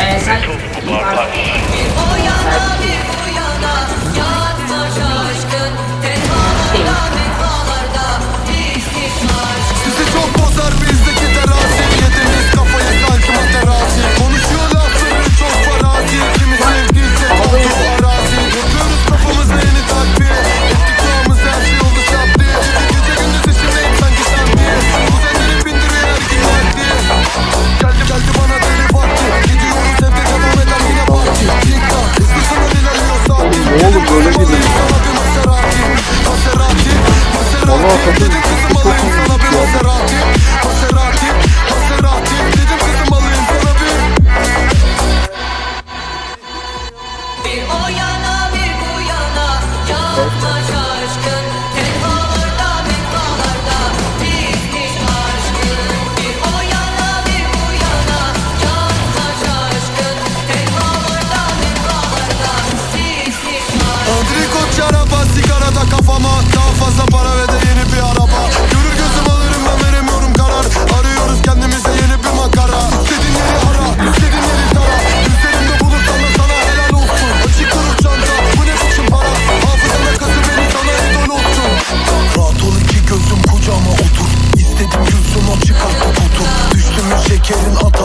我们就不玩 oğlum böyle bir ya da kafama. Daha fazla para ve de yeni bir araba. Görür gözüm alırım ben veremiyorum karar. Arıyoruz kendimize yeni bir makara. İstediğin yeri ara, istediğin yeri tara Üzerimde bulut sana sana helal olsun. Açık kuru çanta, bu ne biçim para? Hafızana kazı beni sana idol olsun. Rahat ol iki gözüm kucağıma otur. İstediğim gülsün o çıkarttı kutu Düştüm şekerin at